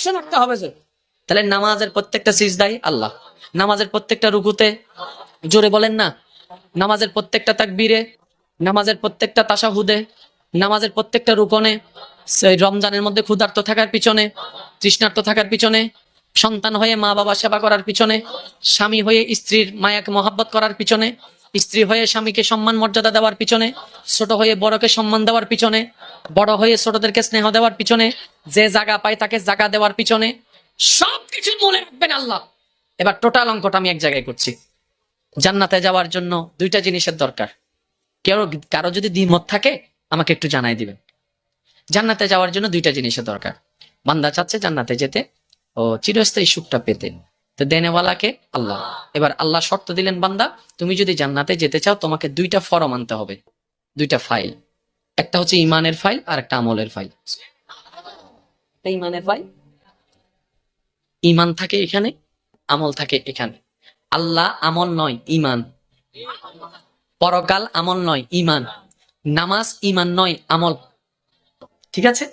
Connection রাখতে হবে যে, তাহলে নামাজের প্রত্যেকটা সিজদাই আল্লাহ। নামাজের প্রত্যেকটা রুকুতে জোরে বলেন না, নামাজের প্রত্যেকটা তাকবীরে, নামাজের প্রত্যেকটা তাসাহুদে নামাজের প্রত্যেকটা রুকনে, সেই রমজানের মধ্যে ক্ষুধার্ত থাকার পিছনে, তৃষ্ণার্ত থাকার পিছনে, সন্তান হয়ে মা বাবা সেবা করার পিছনে, স্বামী হয়ে স্ত্রীর মায়াকে মহাব্বত করার পিছনে স্ত্রী হয়ে স্বামীকে সম্মান, মর্যাদা দেওয়ার পিছনে, ছোট হয়ে বড়কে সম্মান দেওয়ার পিছনে, বড় হয়ে ছোটদেরকে স্নেহ দেওয়ার পিছনে, যে জায়গা পায় তাকে জায়গা দেওয়ার পিছনে সবকিছু মনে রাখবেন আল্লাহ। এবার টোটাল অঙ্কটা আমি এক জায়গায় করছি। জান্নাতে যাওয়ার জন্য দুইটা জিনিসের দরকার। কেউ কারও যদি দ্বিমত থাকে, আমাকে একটু জানাই দিবেন। জান্নাতে যাওয়ার জন্য দুইটা জিনিসের দরকার। বান্দা চাচ্ছে জান্নাতে যেতে ও চিরস্থায়ী সুখটা পেতে। তো দেনেওয়ালাকে আল্লাহ। এবার আল্লাহ শর্ত দিলেন বান্দা তুমি যদি জান্নাতে যেতে চাও তোমাকে দুইটা ফরম আনতে হবে দুইটা ফাইল। একটা হচ্ছে ইমানের ফাইল আর একটা আমলের ফাইল। ইমানের ফাইল। ইমান থাকে এখানে আমল থাকে এখানে। আল্লাহ আমল নয় ইমান। পরকাল আমল নয় ইমান। নামাজ ইমান নয় আমল। ঠিক আছে?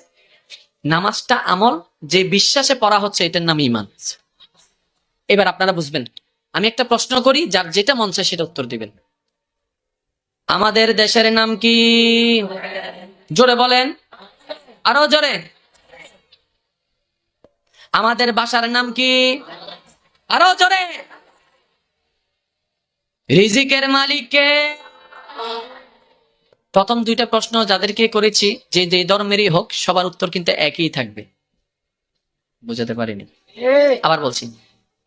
নামাজটা আমল যে বিশ্বাসে পড়া হচ্ছে এটার নাম ইমান। এবার আপনারা বুঝবেন। আমি একটা প্রশ্ন করি যার যেটা মন চায় সেটা উত্তর দিবেন। আমাদের দেশের নাম কি? জোরে বলেন। আরও জোরে। আমাদের বাসার নাম কি? আরও জোরে। রিজিকের মালিককে। প্রথম দুইটা প্রশ্ন যাদেরকে করেছি যে যে ধর্মেরই হোক সবার উত্তর কিন্তু একই থাকবে। বুঝাতে পারিনি। আবার বলছি।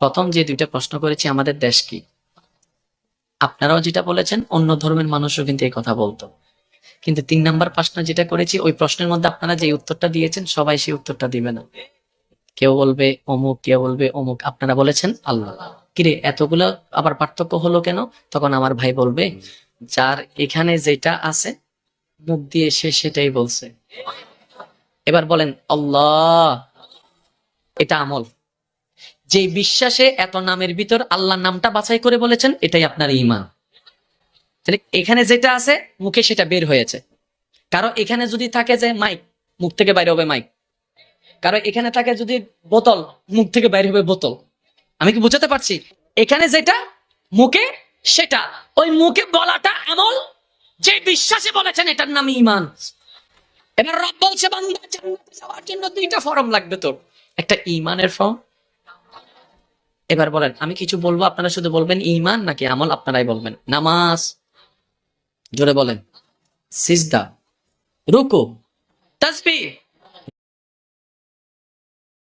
প্রথম যে দুইটা প্রশ্ন করেছি, আমাদের দেশ কি? আপনারাও যেটা বলেছেন, অন্য ধর্মের মানুষও কিন্তু এই কথা বলতো। কিন্তু তিন নাম্বার প্রশ্ন যেটা করেছি, ওই প্রশ্নের মধ্যে আপনারা যে উত্তরটা দিয়েছেন, সবাই সেই উত্তরটা দিবে না। কেউ বলবে অমুক, কেউ বলবে অমুক, আপনারা বলেছেন আল্লাহ। কিরে, এতগুলো আবার পার্থক্য হলো কেন? তখন আমার ভাই বলবে, যার এখানে যেটা আছে, মুখ দিয়ে সে সেটাই বলছে। এবার বলেন, আল্লাহ, এটা আমল। যে বিশ্বাসে এত নামের ভিতর আল্লাহ নামটা বাছাই করে বলেছেন, এটাই আপনার ইমান তাহলে এখানে যেটা আছে, মুখে সেটা বের হয়েছে। কারও এখানে যদি থাকে যে মাইক, মুখ থেকে বাইরে হবে মাইক। কারও এখানে থাকে যদি বোতল, মুখ থেকে বাইরে হবে বোতল। আমি কি বুঝাতে পারছি? এখানে যেটা, মুখে সেটা। ওই মুখে বলাটা আমল, যে বিশ্বাসে বলেছেন, এটার নাম ইমান এবার রব বলছে, বান্দা যাওয়ার জন্য দুইটা ফর্ম লাগবে তোর। একটা ইমানের ফর্ম এবার বলেন, আমি কিছু বলব, আপনারা শুধু বলবেন ইমান নাকি আমল, আপনারাই বলবেন। নামাজ। জোরে বলেন। সিজদা। রুকু। তাসবিহ।